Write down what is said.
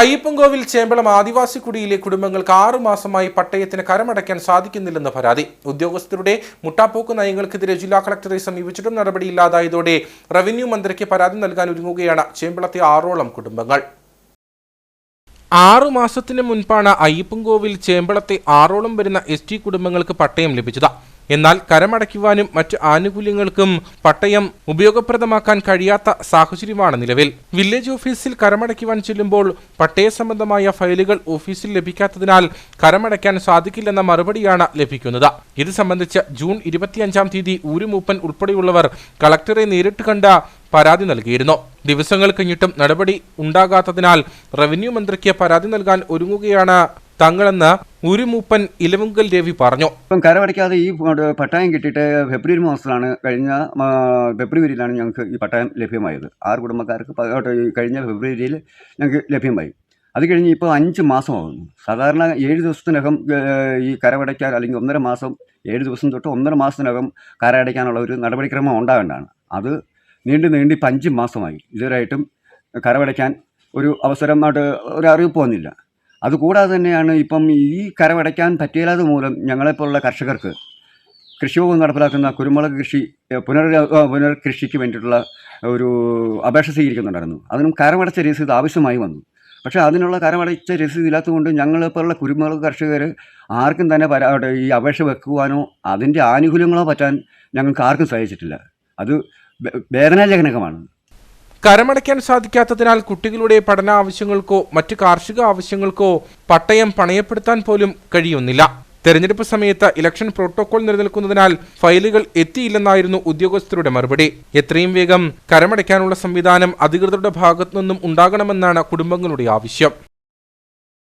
അയ്യപ്പൻകോവിൽ ചേമ്പളം ആദിവാസി കുടിയിലെ കുടുംബങ്ങൾക്ക് ആറു മാസമായി പട്ടയത്തിന് കരമടയ്ക്കാൻ സാധിക്കുന്നില്ലെന്ന് പരാതി. ഉദ്യോഗസ്ഥരുടെ മുട്ടാപ്പോക്ക് നയങ്ങൾക്കെതിരെ ജില്ലാ കളക്ടറെ സമീപിച്ചിട്ടും നടപടിയില്ലാതായതോടെ റവന്യൂ മന്ത്രിക്ക് പരാതി നൽകാൻ ഒരുങ്ങുകയാണ് ചേമ്പളത്തെ ആറോളം കുടുംബങ്ങൾ. ആറു മാസത്തിന് മുൻപാണ് അയ്യപ്പൻകോവിൽ ചേമ്പളത്തെ ആറോളം വരുന്ന എസ് കുടുംബങ്ങൾക്ക് പട്ടയം ലഭിച്ചത്. എന്നാൽ കരമടയ്ക്കുവാനും മറ്റ് ആനുകൂല്യങ്ങൾക്കും പട്ടയം ഉപയോഗപ്രദമാക്കാൻ കഴിയാത്ത സാഹചര്യമാണ് നിലവിൽ. വില്ലേജ് ഓഫീസിൽ കരമടയ്ക്കുവാൻ ചെല്ലുമ്പോൾ പട്ടയ സംബന്ധമായ ഫയലുകൾ ഓഫീസിൽ ലഭിക്കാത്തതിനാൽ കരമടയ്ക്കാൻ സാധിക്കില്ലെന്ന മറുപടിയാണ് ലഭിക്കുന്നത്. ഇത് സംബന്ധിച്ച് ജൂൺ ഇരുപത്തിയഞ്ചാം തീയതി ഊരുമൂപ്പൻ ഉൾപ്പെടെയുള്ളവർ കളക്ടറെ നേരിട്ട് കണ്ട പരാതി നൽകിയിരുന്നു. ദിവസങ്ങൾ കഴിഞ്ഞിട്ടും നടപടി ഉണ്ടാകാത്തതിനാൽ റവന്യൂ മന്ത്രിക്ക് പരാതി നൽകാൻ ഒരുങ്ങുകയാണ് തങ്ങളെന്ന് ഉരുമൂപ്പൻ ഇലവുങ്കൽ രവി പറഞ്ഞു. ഇപ്പം കരമടയ്ക്കാതെ ഈ പട്ടായം കിട്ടിയിട്ട് ഫെബ്രുവരി മാസത്തിലാണ് കഴിഞ്ഞ ഫെബ്രുവരിയിലാണ് ഞങ്ങൾക്ക് ഈ പട്ടയം ലഭ്യമായത്. ആറ് കുടുംബക്കാർക്ക് കഴിഞ്ഞ ഫെബ്രുവരിയിൽ ഞങ്ങൾക്ക് ലഭ്യമായി. അത് കഴിഞ്ഞ് ഇപ്പോൾ അഞ്ച് മാസമാകുന്നു സാധാരണ ഏഴ് ദിവസത്തിനകം ഈ കരമടയ്ക്കാൻ അല്ലെങ്കിൽ ഒന്നര മാസം ഏഴ് ദിവസം തൊട്ട് ഒന്നര മാസത്തിനകം കരമടയ്ക്കാനുള്ള ഒരു നടപടിക്രമം ഉണ്ടാകേണ്ടതാണ് അത് നീണ്ടു നീണ്ടി ഇപ്പം അഞ്ച് മാസമായി. ഇതുവരെയായിട്ടും കരമടയ്ക്കാൻ ഒരു അവസരമായിട്ട് ഒരു അറിയിപ്പ് വന്നില്ല. അതുകൂടാതെ തന്നെയാണ് ഇപ്പം ഈ കരമടയ്ക്കാൻ പറ്റിയാലത് മൂലം ഞങ്ങളെപ്പോലുള്ള കർഷകർക്ക് കൃഷി വകുപ്പ് നടപ്പിലാക്കുന്ന കുരുമുളക് കൃഷി പുനർ പുനർകൃഷിക്ക് വേണ്ടിയിട്ടുള്ള ഒരു അപേക്ഷ സ്വീകരിക്കുന്നുണ്ടായിരുന്നു. അതിനും കരമടച്ച രസീത് ആവശ്യമായി വന്നു. പക്ഷേ അതിനുള്ള കരമടച്ച രസീത് ഇല്ലാത്തതുകൊണ്ട് ഞങ്ങളെപ്പോലുള്ള കുരുമുളക് കർഷകർ ആർക്കും തന്നെ പരാ ഈ അപേക്ഷ വെക്കുവാനോ അതിന്റെ ആനുകൂല്യങ്ങളോ പറ്റാൻ ഞങ്ങൾക്ക് ആർക്കും സഹായിച്ചിട്ടില്ല. അത് വേദനാജനകമാണ്. കരമടയ്ക്കാൻ സാധിക്കാത്തതിനാൽ കുട്ടികളുടെ പഠന ആവശ്യങ്ങൾക്കോ മറ്റ് കാർഷിക ആവശ്യങ്ങൾക്കോ പട്ടയം പണയപ്പെടുത്താൻ പോലും കഴിയുന്നില്ല. തെരഞ്ഞെടുപ്പ് സമയത്ത് ഇലക്ഷൻ പ്രോട്ടോകോൾ നിലനിൽക്കുന്നതിനാൽ ഫയലുകൾ എത്തിയില്ലെന്നായിരുന്നു ഉദ്യോഗസ്ഥരുടെ മറുപടി. എത്രയും വേഗം കരമടയ്ക്കാനുള്ള സംവിധാനം അധികൃതരുടെ ഭാഗത്തുനിന്നും ഉണ്ടാകണമെന്നാണ് കുടുംബങ്ങളുടെ ആവശ്യം.